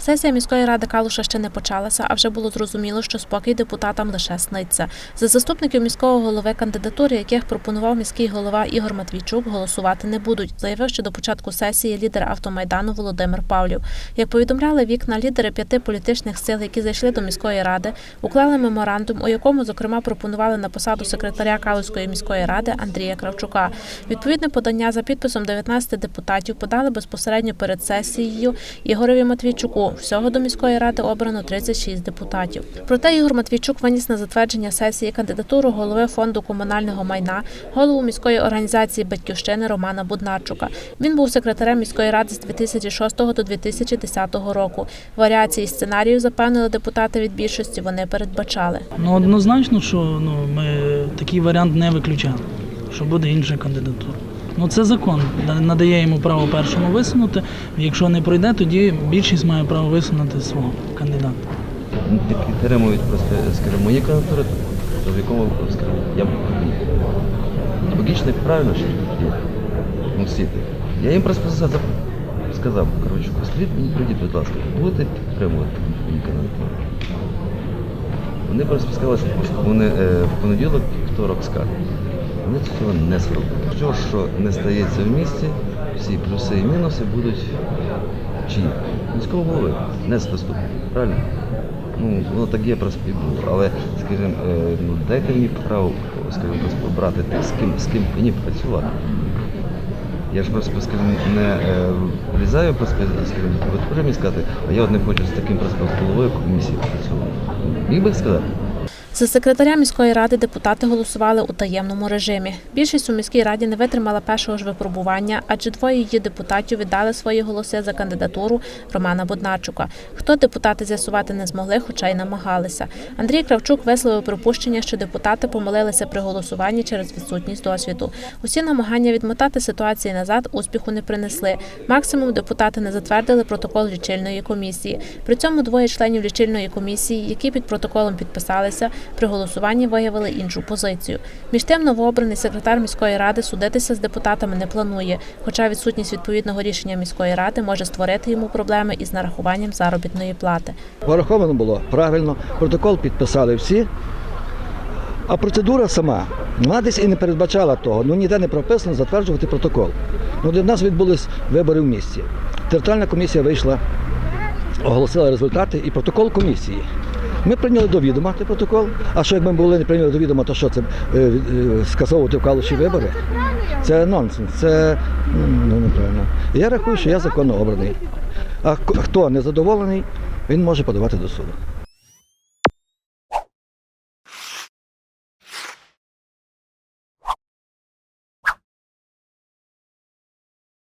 Сесія міської ради Калуша ще не почалася, а вже було зрозуміло, що спокій депутатам лише сниться. За заступників міського голови кандидатури, яких пропонував міський голова Ігор Матвійчук, голосувати не будуть, заявив, що до початку сесії лідер автомайдану Володимир Павлів. Як повідомляли вікна, лідери п'яти політичних сил, які зайшли до міської ради, уклали меморандум, у якому зокрема пропонували на посаду секретаря Калуської міської ради Андрія Кравчука. Відповідне подання за підписом 19 депутатів подали безпосередньо перед сесією Ігорові Матвійчуку. Всього до міської ради обрано 36 депутатів. Проте Ігор Матвійчук виніс на затвердження сесії кандидатуру голови фонду комунального майна, голову міської організації Батьківщини Романа Буднарчука. Він був секретарем міської ради з 2006 до 2010 року. Варіації сценарію запевнили депутати від більшості. Вони передбачали. Ну однозначно, що ну, ми такий варіант не виключали, що буде інша кандидатура. Ну це закон надає йому право першому висунути. Якщо не пройде, тоді більшість має право висунути свого кандидата. підтримують просто, скажімо, мої кандидатури, то в якому, скажімо, я б логічно правильно, що. Ну, всі. Я їм просто за- за- сказав, коротше, мені, прийдіть, будь ласка, будете підтримувати мої кандидатури. Вони просто сказали, що вони е, в понеділок, вівторок скажуть. Вони цього не зробили. Що, що не стається в місті, всі плюси і мінуси будуть чиї? Міського голови, не заступника. Правильно? Ну, воно так є просто і. Але, скажімо, е, ну, дайте мені право, скажімо, обрати тих, з ким, з ким мені працювати. Я ж просто, скажімо, не е, влізаю, просто, скажімо, мені сказати, а я от не хочу з таким просто головою комісії працювати. Міг би сказати? За секретаря міської ради депутати голосували у таємному режимі. Більшість у міській раді не витримала першого ж випробування, адже двоє її депутатів віддали свої голоси за кандидатуру Романа Боднарчука. Хто депутати з'ясувати не змогли, хоча й намагалися. Андрій Кравчук висловив припущення, що депутати помилилися при голосуванні через відсутність досвіду. Усі намагання відмотати ситуації назад успіху не принесли. Максимум депутати не затвердили протокол лічильної комісії. При цьому двоє членів лічильної комісії, які під протоколом підписалися, при голосуванні виявили іншу позицію. Між тим, новообраний секретар міської ради судитися з депутатами не планує, хоча відсутність відповідного рішення міської ради може створити йому проблеми із нарахуванням заробітної плати. Пораховано було правильно, протокол підписали всі. А процедура сама, вона десь і не передбачала того. Ну ніде не прописано затверджувати протокол. Ну, для нас відбулись вибори в місті. Територіальна комісія вийшла, оголосила результати і протокол комісії. Ми прийняли до відома той протокол. А що якби ми були не прийняли до відома, то що це е, е, скасовувати в калуші вибори? Це нонсенс, це ну, неправильно. Я рахую, що я законно обраний. А хто не задоволений, він може подавати до суду.